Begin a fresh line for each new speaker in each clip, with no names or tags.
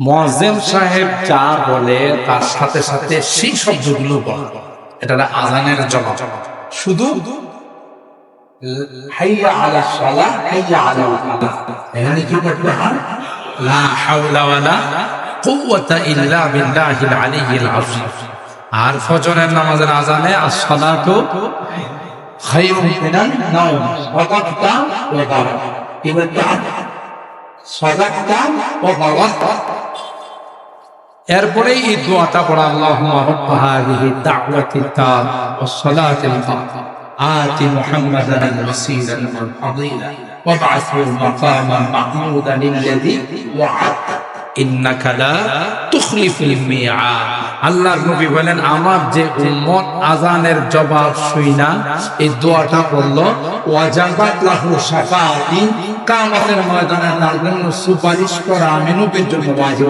মোয়াজ্জেম সাহেব যা বলে, তার সাথে সাথে সেই শব্দগুলো বলে। এটা আজানের জবাব। শুধু আর ফজরের নামাজের আজানে as-সালাতু খায়রুম এরপরে এই দোয়াটা পড়া আল্লাহুম্মা রাব্ব হাযিহি দাওয়াতি তাম ওয়াস সালাতিল কাম آت محمدا الوسيلة والفضيلة وابعثه مقاما محمودا الذي وعدته إنك لا تخلف الميعاد আল্লাহর নবী বলেন আমার যে উম্মত আজানের জবাব শুই না এই দোয়াটা বলল ওয়াজাবাত লাহু শাফাআতি কিয়ামতের ময়দানে তার জন্য সুপারিশ করা আমি নবীর জন্য ওয়াজিব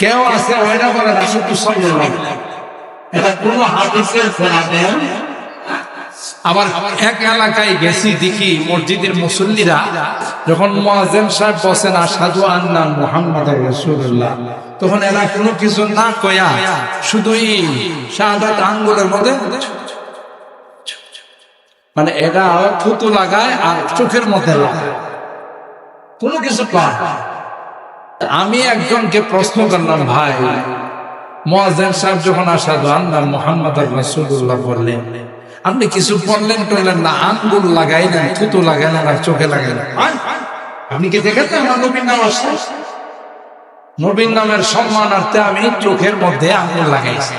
কেউ আছে ওইটা বলে সাল্লাল্লাহু এটা কোনো হাদিসের ফেরাতে আবার এক এলাকায় গেছি দেখি মসজিদের মুসল্লিরা, যখন মুয়াজ্জিন সাহেব বসেন আসাদু আন্না মুহাম্মদ রাসূলুল্লাহ, তখন এরা কোনো কিছু না কয়া শুধু এই শাহাদাত আঙ্গুলের মধ্যে মানে এরা থুতু লাগায় আর চোখের মধ্যে লাগায়। কোনো কিছু না। আমি একজনকে প্রশ্ন করলাম, ভাই, মুয়াজ্জিন সাহেব যখন আসাদু আন্না মুহাম্মদ রাসূলুল্লাহ বললেন, আপনি কিছু বললেন টললেন না, আঙ্গুল লাগাইলেন, থুতু লাগাইলেন আর চোখে লাগাইলেন। আপনি কি দেখেছেন আমার নবীর নাম আসছে? নবীর নামের সম্মানার্থে আমি চোখের মধ্যে আঙ্গুল লাগাইছি।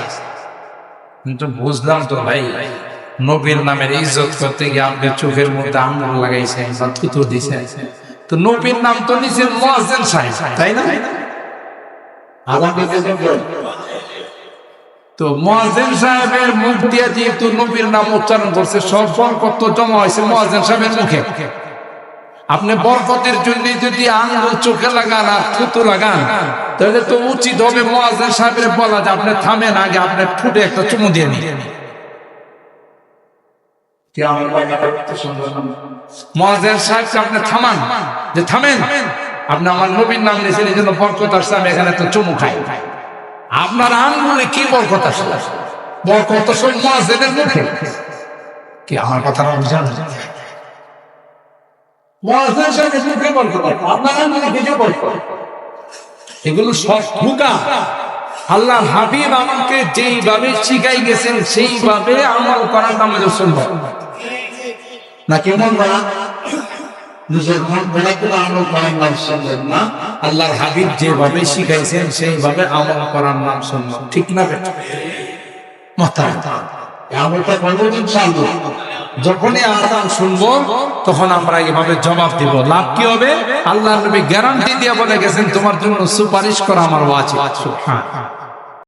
কিন্তু বুঝলাম তো, ভাই, নবীর নামের ইজ্জত করতে গিয়ে আপনি চোখের মধ্যে আঙ্গুল লাগাইছেন বা থুতু দিছেন। তো নবীর নাম তো নিচে মুয়াজ্জিন সাহেব তাই না? তো মুয়াজ্জিন সাহেবের মুখ দিয়ে যেহেতু নবীর নাম উচ্চারণ করছে সব বরকত জমা হয়েছে মুয়াজ্জিন সাহেবের মুখে। আপনি বরকতের জন্য যদি আঙ্গুল চোখে লাগান আর থুতু লাগান তাহলে তো উচিত হবে মুয়াজ্জিন সাহেবের বলা যে আপনি থামেন আগে আপনি ঠুটে একটা চুমু দিয়ে নিন। মুয়াজ্জিন সাহেবকে আপনি থামান, যে থামেন, আপনি আমার নবীর নাম নিয়েছেন, এই জন্য বরকত আসছে, আমি এখানে তো চুমু খাই। আপনার আঙ্গুলে কি বরকত আছে বরকত সব মুয়াজ্জিনের মুখে। কি আমার কথাটা বুঝান মুয়াজ্জিন সাহেবের মুখে বরকত আপনার এগুলো সব ঠুকা আল্লাহ হাবিব আমাকে যেইভাবে শিখাই গেছেন সেইভাবে আমল করার আমাদের শুনব না? কেমন আল্লাহর হাবিব যেভাবে শিখাইছেন সেইভাবে আমল করার নাম শুনব ঠিক না বেটা? যখনই আজান শুনব, তখন আমরা এভাবে জবাব দিব। লাভ কি হবে? আল্লাহ নবী গ্যারান্টি দিয়ে বলে গেছেন, তোমার জন্য সুপারিশ করা আমার ওয়াজিব। হ্যাঁ